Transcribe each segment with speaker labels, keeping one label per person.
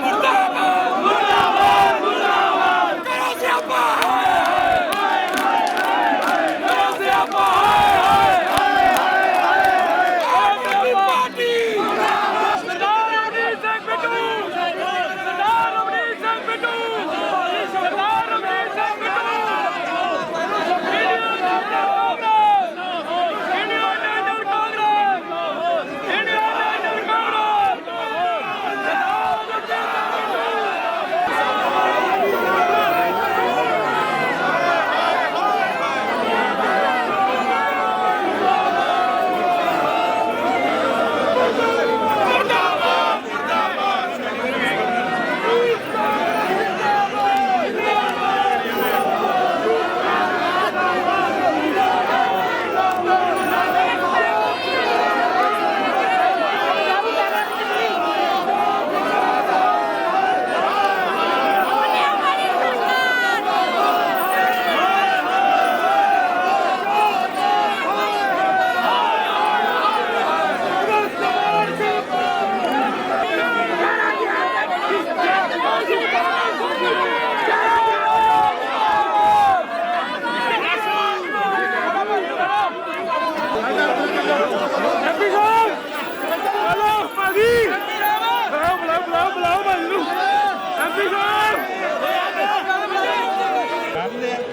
Speaker 1: মুর্দাবাদ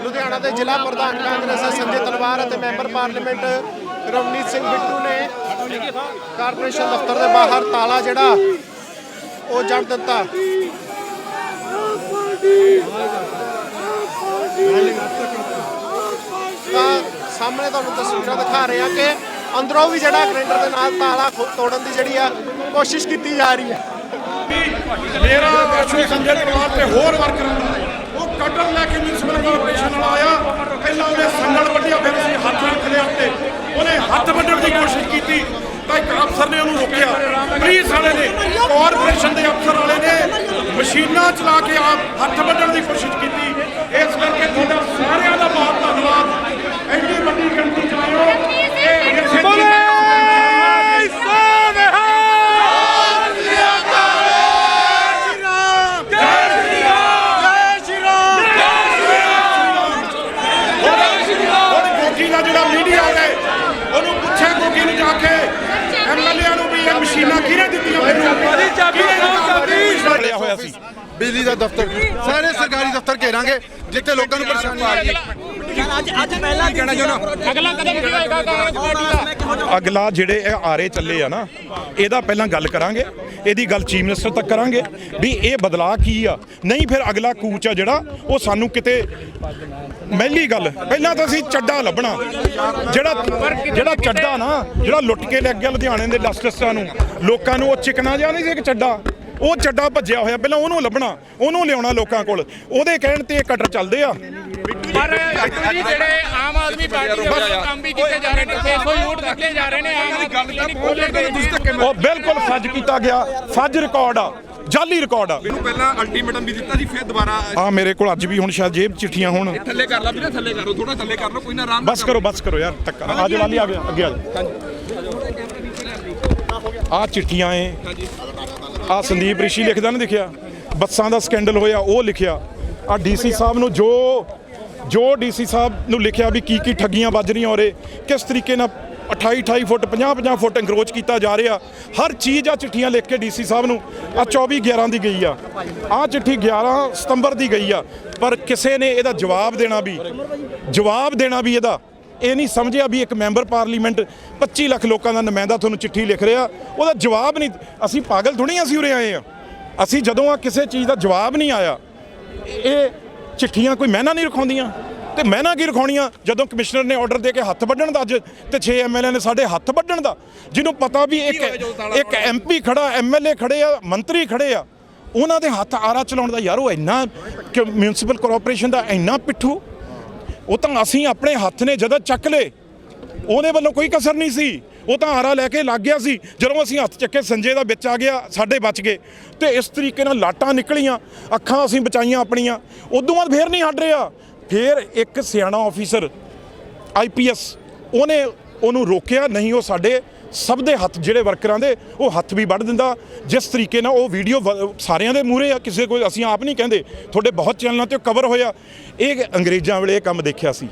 Speaker 2: ਲੁਧਿਆਣਾ ਦੇ ਜ਼ਿਲ੍ਹਾ ਪ੍ਰਧਾਨ ਕਾਂਗਰਸ ਸੰਜੇ ਤਲਵਾਰ ਅਤੇ ਮੈਂਬਰ ਪਾਰਲੀਮੈਂਟ ਰਵਨੀਤ ਸਿੰਘ ਬਿੱਟੂ ਨੇ ਕਾਰਪੋਰੇਸ਼ਨ ਦਫ਼ਤਰ ਦੇ ਬਾਹਰ ਤਾਲਾ ਜਿਹੜਾ, ਉਹ ਜੜ ਦਿੱਤਾ। ਤਾਂ ਸਾਹਮਣੇ ਤੁਹਾਨੂੰ ਤਸਵੀਰਾਂ ਦਿਖਾ ਰਹੇ ਆ ਕਿ ਅੰਦਰੋਂ ਵੀ ਜਿਹੜਾ ਗ੍ਰੈਂਡਰ ਦੇ ਨਾਲ ਤਾਲਾ ਤੋੜਨ ਦੀ ਜਿਹੜੀ ਆ ਕੋਸ਼ਿਸ਼ ਕੀਤੀ ਜਾ ਰਹੀ ਹੈ।
Speaker 3: ਮੇਰਾ ਅਸ਼ੂ ਸੰਜੇ ਪਰਿਵਾਰ ਤੇ ਹੋਰ ਵਰਕਰਾਂ ਦਾ ਉਹ ਕਟਰ ਲੈ ਕੇ ਮਿਊਨਿਸਪਲ ਕਾਰਪੋਰੇਸ਼ਨ ਨਾਲ ਆਇਆ। ਪਹਿਲਾਂ ਉਹਨੇ ਸੰਗਲ ਵੱਢਿਆ, ਫਿਰ ਅਸੀਂ ਹੱਥ ਰੱਖਦੇ ਉੱਤੇ। ਉਹਨੇ ਹੱਥ ਵੱਢਣ ਦੀ ਕੋਸ਼ਿਸ਼ ਕੀਤੀ, ਤਾਂ ਇੱਕ ਅਫਸਰ ਨੇ ਉਹਨੂੰ ਰੋਕਿਆ। ਪੁਲਿਸ ਵਾਲੇ ਨੇ ਕਾਰਪੋਰੇਸ਼ਨ ਦੇ ਅਫਸਰ ਵਾਲੇ ਨੇ ਮਸ਼ੀਨਾਂ ਚਲਾ ਕੇ ਆਪ ਹੱਥ ਵੱਢਣ ਦੀ ਕੋਸ਼ਿਸ਼ ਕੀਤੀ। ਇਸ ਕਰਕੇ ਤੁਹਾਡਾ ਸਾਰਿਆਂ ਦਾ ਬਹੁਤ ਧੰਨਵਾਦ ਐਡੀ ਵੱਡੀ ਗਿਣਤੀ ਚ ਆਇਓ ਇਹ ਇਸੇ ਹੁਣ ਗੋਗੀ ਦਾ ਜਿਹੜਾ ਮੀਡੀਆ ਹੈ ਉਹਨੂੰ ਪੁੱਛਿਆ ਗੋਗੀ ਨੂੰ ਜਾ ਕੇ ਐਮਐਲਏ ਨੂੰ ਵੀ ਇਹ ਮਸ਼ੀਨਾਂ ਕਿਹਨੇ ਦਿੱਤੀਆਂ ਮੈਨੂੰ
Speaker 1: ਚਾਬੀ ਦਿਖਾਓ, ਚਾਬੀ।
Speaker 3: ਲਿਆ ਹੋਇਆ ਸੀ
Speaker 4: ਬਿਜਲੀ ਦਾ ਦਫ਼ਤਰ ਸਾਰੇ ਸਰਕਾਰੀ ਦਫ਼ਤਰ ਘੇਰਾਂਗੇ ਜਿੱਥੇ ਲੋਕਾਂ ਨੂੰ ਪਰੇਸ਼ਾਨੀ ਆ ਰਹੀ ਹੈ।
Speaker 3: ਅਗਲਾ ਜਿਹੜੇ ਇਹ ਆਰੇ ਚੱਲੇ ਆ ਨਾ ਇਹਦਾ ਪਹਿਲਾਂ ਗੱਲ ਕਰਾਂਗੇ ਇਹਦੀ ਗੱਲ ਚੀਫ ਮਿਨਿਸਟਰ ਤੱਕ ਕਰਾਂਗੇ ਵੀ ਇਹ ਬਦਲਾਅ ਕੀ ਆ? ਨਹੀਂ ਫਿਰ ਅਗਲਾ ਕੂਚ ਆ ਜਿਹੜਾ ਉਹ ਸਾਨੂੰ ਕਿਤੇ ਮਹਿਲੀ ਗੱਲ ਪਹਿਲਾਂ ਤਾਂ ਅਸੀਂ ਚੱਡਾ ਲੱਭਣਾ। ਜਿਹੜਾ ਜਿਹੜਾ ਚੱਡਾ ਨਾ ਜਿਹੜਾ ਲੁੱਟ ਕੇ ਲੈ ਗਿਆ ਲੁਧਿਆਣੇ ਦੇ ਡਸਟਿਸਟਾਂ ਨੂੰ ਲੋਕਾਂ ਨੂੰ ਉਹ ਚਿਕਨਾ ਜਿਹਾ ਨਹੀਂ ਸੀ ਇੱਕ ਚੱਡਾ। ਉਹ ਚੱਡਾ ਭੱਜਿਆ ਹੋਇਆ ਪਹਿਲਾਂ ਉਹਨੂੰ ਲੱਭਣਾ ਉਹਨੂੰ ਲਿਆਉਣਾ ਲੋਕਾਂ ਕੋਲ। ਉਹਦੇ ਕਹਿਣ ਤੇ ਇਹ ਕਟਰ ਚੱਲਦੇ ਆ।
Speaker 5: ਪਰ ਬਿੱਟੂ ਜੀ ਜਿਹੜੇ ਆਮ ਆਦਮੀ ਪਾਰਟੀ ਦੇ ਵੱਲੋਂ ਕੰਮ ਵੀ ਕੀਤੇ ਜਾ ਰਹੇ ਨੇ 600 ਯੂਨਿਟ ਰੱਖੇ ਜਾ ਰਹੇ ਨੇ ਆਮ ਆਦਮੀ
Speaker 3: ਉਹ ਬਿਲਕੁਲ ਫੱਜ ਕੀਤਾ ਗਿਆ ਫੱਜ ਰਿਕਾਰਡ ਆ ਜਾਲੀ ਰਿਕਾਰਡ ਆ।
Speaker 6: ਮੈਨੂੰ ਪਹਿਲਾਂ ਅਲਟੀਮੇਟਮ ਵੀ ਦਿੱਤਾ ਸੀ ਫਿਰ ਦੁਬਾਰਾ
Speaker 3: ਆ ਮੇਰੇ ਕੋਲ ਅੱਜ ਵੀ ਹੁਣ ਸ਼ਾਇਦ ਜੇਬ ਚਿੱਠੀਆਂ ਹੋਣ।
Speaker 6: ਥੱਲੇ ਕਰ ਲਾ ਵੀਰੇ ਥੱਲੇ ਕਰੋ ਥੋੜਾ ਥੱਲੇ ਕਰ ਲਓ ਕੋਈ ਨਾ ਆਰਾਮ
Speaker 3: ਬਸ ਕਰੋ ਬਸ ਕਰੋ ਯਾਰ ਟੱਕਰ ਆ ਜਾਓ ਲਾਲੀ ਆ ਗਿਆ ਅੱਗੇ ਆ ਜਾਓ। ਆ ਚਿੱਠੀਆਂ ਏ ਆ ਸੰਦੀਪ ਰਿਸ਼ੀ ਲਿਖਦਾ ਨਾ ਲਿਖਿਆ ਬੱਸਾਂ ਦਾ ਸਕੈਂਡਲ ਹੋਇਆ, ਉਹ ਲਿਖਿਆ। ਆ ਡੀਸੀ ਸਾਹਿਬ ਨੂੰ ਜੋ ਜੋ ਡੀਸੀ ਸਾਹਿਬ ਨੂੰ ਲਿਖਿਆ ਵੀ ਕੀ ਕੀ ਠੱਗੀਆਂ ਵੱਜ ਰਹੀਆਂ ਔਰੇ ਕਿਸ ਤਰੀਕੇ ਨਾਲ 28 28 ਫੁੱਟ 50 50 ਫੁੱਟ ਇੰਕਰੋਚ ਕੀਤਾ ਜਾ ਰਿਹਾ, ਹਰ ਚੀਜ਼ ਆ ਚਿੱਠੀਆਂ ਲਿਖ ਕੇ ਡੀਸੀ ਸਾਹਿਬ ਨੂੰ ਆ 24 11 ਦੀ ਗਈ ਆ। ਆ ਚਿੱਠੀ 11 ਸਤੰਬਰ ਦੀ ਗਈ ਆ, ਪਰ ਕਿਸੇ ਨੇ ਇਹਦਾ ਜਵਾਬ ਦੇਣਾ ਵੀ, ਜਵਾਬ ਦੇਣਾ ਵੀ ਇਹਦਾ ਇਹ ਨਹੀਂ ਸਮਝਿਆ ਵੀ ਇੱਕ ਮੈਂਬਰ ਪਾਰਲੀਮੈਂਟ 25 ਲੱਖ ਲੋਕਾਂ ਦਾ ਨੁਮਾਇੰਦਾ ਤੁਹਾਨੂੰ ਚਿੱਠੀ ਲਿਖ ਰਿਹਾ। ਉਹਦਾ ਜਵਾਬ ਨਹੀਂ ਅਸੀਂ ਪਾਗਲ ਥੋੜੀ ਅਸੀਂ ਉਰੇ ਆਏ ਆ ਅਸੀਂ ਜਦੋਂ ਆ ਕਿਸੇ ਚੀਜ਼ ਦਾ ਜਵਾਬ ਨਹੀਂ ਆਇਆ ਇਹ ਚਿੱਠੀਆਂ ਕੋਈ ਮਹਿਨਾ ਨਹੀਂ ਰਖਾਉਂਦੀਆਂ। ਤੇ ਮਹਿਨਾ ਕੀ ਰਖਾਉਣੀਆਂ? ਜਦੋਂ ਕਮਿਸ਼ਨਰ ਨੇ ਆਰਡਰ ਦੇ ਕੇ ਹੱਥ ਵੱਢਣ ਦਾ ਅੱਜ ਤੇ 6 ਐਮਐਲਏ ਨੇ ਸਾਡੇ ਹੱਥ ਵੱਢਣ ਦਾ। ਜਿਹਨੂੰ ਪਤਾ ਵੀ ਇੱਕ ਇੱਕ ਐਮਪੀ ਖੜਾ ਐਮਐਲਏ ਖੜੇ ਆ ਮੰਤਰੀ ਖੜੇ ਆ ਉਹਨਾਂ ਦੇ ਹੱਥ ਆਰਾ ਚਲਾਉਣ ਦਾ ਯਾਰ ਉਹ ਇੰਨਾ ਕਿ ਮਿਊਨਿਸਪਲ ਕਾਰਪੋਰੇਸ਼ਨ ਦਾ ਇੰਨਾ ਪਿੱਠੂ। ਉਹ ਤਾਂ ਅਸੀਂ ਆਪਣੇ ਹੱਥ ਨੇ ਜਦੋਂ ਚੱਕ ਲਏ। ਉਹਦੇ ਵੱਲੋਂ ਕੋਈ ਕਸਰ ਨਹੀਂ ਸੀ। ਉਹ ਤਾਂ ਆਰਾ ਲੈ ਕੇ ਲੱਗ ਗਿਆ ਸੀ। ਜਦੋਂ ਅਸੀਂ ਹੱਥ ਚੱਕੇ, ਸੰਜੇ ਦਾ ਵਿੱਚ ਆ ਗਿਆ, ਸਾਡੇ ਬਚ ਗਏ। ਤੇ ਇਸ ਤਰੀਕੇ ਨਾਲ ਲਾਟਾਂ ਨਿਕਲੀਆਂ, ਅੱਖਾਂ ਅਸੀਂ ਬਚਾਈਆਂ ਆਪਣੀਆਂ। ਉਦੋਂ ਬਾਅਦ ਫੇਰ ਨਹੀਂ ਹਟ ਰਿਹਾ। ਫੇਰ ਇੱਕ ਸਿਆਣਾ ਆਫੀਸਰ ਆਈਪੀਐਸ ਉਹਨੇ ਉਹਨੂੰ ਰੋਕਿਆ, ਨਹੀਂ, ਉਹ ਸਾਡੇ ਸਭ ਦੇ ਹੱਥ, ਜਿਹੜੇ ਵਰਕਰਾਂ ਦੇ, ਉਹ ਹੱਥ ਵੀ ਵੱਢ ਦਿੰਦਾ। ਜਿਸ ਤਰੀਕੇ ਨਾਲ ਉਹ ਵੀਡੀਓ ਸਾਰਿਆਂ ਦੇ ਮੂਹਰੇ ਆ, ਕਿਸੇ ਕੋਈ, ਅਸੀਂ ਆਪ ਨਹੀਂ ਕਹਿੰਦੇ। ਤੁਹਾਡੇ ਬਹੁਤ ਚੈਨਲਾਂ ਤੇ ਕਵਰ ਹੋਇਆ। ਇਹ ਅੰਗਰੇਜ਼ਾਂ ਵੇਲੇ ਇਹ ਕੰਮ ਦੇਖਿਆ ਸੀ।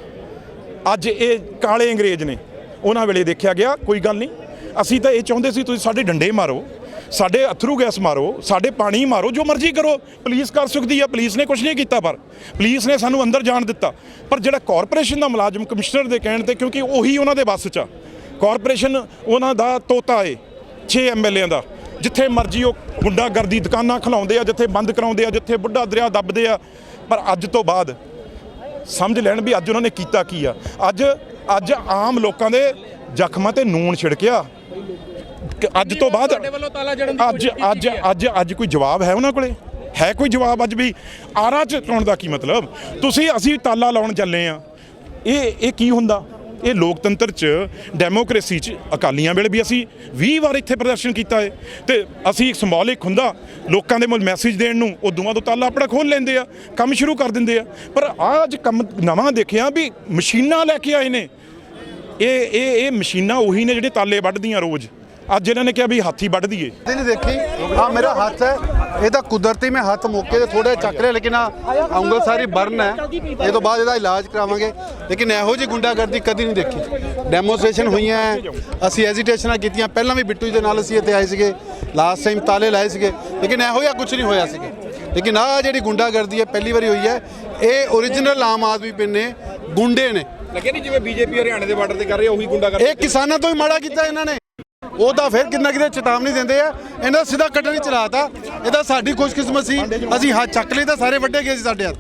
Speaker 3: ਅੱਜ ਇਹ ਕਾਲੇ ਅੰਗਰੇਜ਼ ਨੇ। ਉਹਨਾਂ ਵੇਲੇ ਦੇਖਿਆ ਗਿਆ, ਕੋਈ ਗੱਲ ਨਹੀਂ। ਅਸੀਂ ਤਾਂ ਇਹ ਚਾਹੁੰਦੇ ਸੀ, ਤੁਸੀਂ ਸਾਡੇ ਡੰਡੇ ਮਾਰੋ, ਸਾਡੇ ਅਥਰੂ ਗੈਸ ਮਾਰੋ, ਸਾਡੇ ਪਾਣੀ ਮਾਰੋ, ਜੋ ਮਰਜ਼ੀ ਕਰੋ। ਪੁਲਿਸ ਕਰ ਸਕਦੀ ਆ, ਪੁਲਿਸ ਨੇ ਕੁਝ ਨਹੀਂ ਕੀਤਾ, ਪਰ ਪੁਲਿਸ ਨੇ ਸਾਨੂੰ ਅੰਦਰ ਜਾਣ ਦਿੱਤਾ। ਪਰ ਜਿਹੜਾ ਕਾਰਪੋਰੇਸ਼ਨ ਦਾ ਮੁਲਾਜ਼ਮ ਕਮਿਸ਼ਨਰ ਦੇ ਕਹਿਣ ਤੇ, ਕਿਉਂਕਿ ਉਹੀ ਉਹਨਾਂ ਦੇ ਬੱਸ 'ਚ ਆ। ਕਾਰਪੋਰੇਸ਼ਨ ਉਹਨਾਂ ਦਾ ਤੋਤਾ ਏ 6 ਐਮਐਲਏਆਂ ਦਾ। ਜਿੱਥੇ ਮਰਜ਼ੀ ਉਹ ਗੁੰਡਾਗਰਦੀ ਦੁਕਾਨਾਂ ਖਲਾਉਂਦੇ ਆ ਜਿੱਥੇ ਬੰਦ ਕਰਾਉਂਦੇ ਆ ਜਿੱਥੇ ਬੁੱਢਾ ਦਰਿਆ ਦੱਬਦੇ ਆ। ਪਰ ਅੱਜ ਤੋਂ ਬਾਅਦ ਸਮਝ ਲੈਣ ਵੀ ਅੱਜ ਉਹਨਾਂ ਨੇ ਕੀਤਾ ਕੀ ਆ। ਅੱਜ ਅੱਜ ਆਮ ਲੋਕਾਂ ਦੇ ਜ਼ਖਮਾਂ ਤੇ ਨੂਣ ਛਿੜਕਿਆ। ਅੱਜ ਤੋਂ ਬਾਅਦ ਅੱਜ ਅੱਜ। ਅੱਜ ਅੱਜ ਕੋਈ ਜਵਾਬ ਹੈ ਉਹਨਾਂ ਕੋਲੇ? ਹੈ ਕੋਈ ਜਵਾਬ ਅੱਜ ਵੀ? ਆਰਾ ਚ ਲਾਉਣ ਦਾ ਕੀ ਮਤਲਬ? ਤੁਸੀਂ ਅਸੀਂ ਤਾਲਾ ਲਾਉਣ ਚੱਲੇ ਆ। ਇਹ ਇਹ ਕੀ ਹੁੰਦਾ? ਇਹ ਲੋਕਤੰਤਰ ਚ ਡੈਮੋਕ੍ਰੇਸੀ ਚ ਅਕਾਲੀਆਂ ਵੇਲੇ ਵੀ ਅਸੀਂ 20 ਵਾਰ ਇੱਥੇ ਪ੍ਰਦਰਸ਼ਨ ਕੀਤਾ ਹੈ ਤੇ ਅਸੀਂ ਸਿੰਬੋਲਿਕ ਹੁੰਦਾ, ਲੋਕਾਂ ਦੇ ਮੁੱਲ ਮੈਸੇਜ ਦੇਣ ਨੂੰ, ਉਹ ਦੋਵਾਂ ਉਹ ਤਾਲਾ ਆਪਣਾ ਖੋਲ ਲੈਂਦੇ ਆ, ਕੰਮ ਸ਼ੁਰੂ ਕਰ ਦਿੰਦੇ ਆ। ਪਰ ਆਹ ਅੱਜ ਕੰਮ ਨਵਾਂ ਦੇਖਿਆ ਵੀ ਮਸ਼ੀਨਾਂ ਲੈ ਕੇ ਆਏ ਨੇ। ਇਹ ਇਹ ਇਹ ਮਸ਼ੀਨਾਂ ਉਹੀ ਨੇ ਜਿਹੜੇ ਤਾਲੇ ਵੱਢਦੀਆਂ ਰੋਜ਼। ਅੱਜ ਇਹਨਾਂ ਨੇ ਕਿਹਾ ਵੀ ਹਾਥੀ ਵੱਢ ਦਈਏ।
Speaker 4: ਨਹੀਂ ਦੇਖੀ। ਆ ਮੇਰਾ ਹੱਥ ਹੈ। ਇਹ ਤਾਂ ਕੁਦਰਤੀ ਮੈਂ ਹੱਥ ਮੌਕੇ ਤੇ ਥੋੜਾ ਚੱਕ ਲਿਆ ਲੇਕਿਨ ਆ ਉਂਗਲ ਸਾਰੀ ਬਰਨ ਹੈ। ਇਹ ਤੋਂ ਬਾਅਦ ਇਹਦਾ ਇਲਾਜ ਕਰਾਵਾਂਗੇ। ਲੇਕਿਨ ਇਹੋ ਜਿਹੀ ਗੁੰਡਾਗਰਦੀ ਕਦੀ ਨਹੀਂ ਦੇਖੀ। ਡੈਮੋਸਟ੍ਰੇਸ਼ਨ ਹੋਈਆਂ ਹੈ, ਅਸੀਂ ਐਜੀਟੇਸ਼ਨਾਂ ਕੀਤੀਆਂ। ਪਹਿਲਾਂ ਵੀ ਬਿੱਟੂ ਜੀ ਦੇ ਨਾਲ ਅਸੀਂ ਇੱਥੇ ਆਏ ਸੀਗੇ। ਲਾਸਟ ਟਾਈਮ ਤਾਲੇ ਲਾਏ ਸੀਗੇ। ਲੇਕਿਨ ਇਹੋ ਜਿਹਾ ਕੁਝ ਨਹੀਂ ਹੋਇਆ ਸੀਗਾ। ਲੇਕਿਨ ਆ ਜਿਹੜੀ ਗੁੰਡਾਗਰਦੀ ਹੈ ਪਹਿਲੀ ਵਾਰੀ ਹੋਈ ਹੈ। ਇਹ ਓਰੀਜਨਲ ਆਮ ਆਦਮੀ ਪਿੰਡ ਨੇ ਗੁੰਡੇ ਨੇ।
Speaker 6: ਲੱਗਿਆ ਨਹੀਂ ਜਿਵੇਂ ਬੀਜੇਪੀ ਹਰਿਆਣੇ ਦੇ ਬਾਰਡਰ ਤੇ ਕਰ ਰਹੀ ਹੈ ਉਹੀ ਗੁੰਡਾ ਕਰ
Speaker 4: ਇਹ ਕਿਸਾਨਾਂ ਤੋਂ ਹੀ ਮਾੜਾ ਕੀਤਾ ਇਹਨਾਂ ਨੇ। ਉਹ ਤਾਂ ਫਿਰ ਕਿੰਨਾ ਕਿਤੇ ਚੇਤਾਵਨੀ ਦਿੰਦੇ ਆ। ਇਹਨਾਂ ਦਾ ਸਿੱਧਾ ਕੱਟਣ ਹੀ ਚਲਾਤਾ ਇਹਦਾ ਸਾਡੀ ਖੁਸ਼ਕਿਸਮਤ ਸੀ। ਅਸੀਂ ਹੱਥ ਚੱਕ ਲਈ ਤਾਂ ਸਾਰੇ ਵੱਡੇ ਗਏ ਸੀ ਸਾਡੇ ਹੱਥ।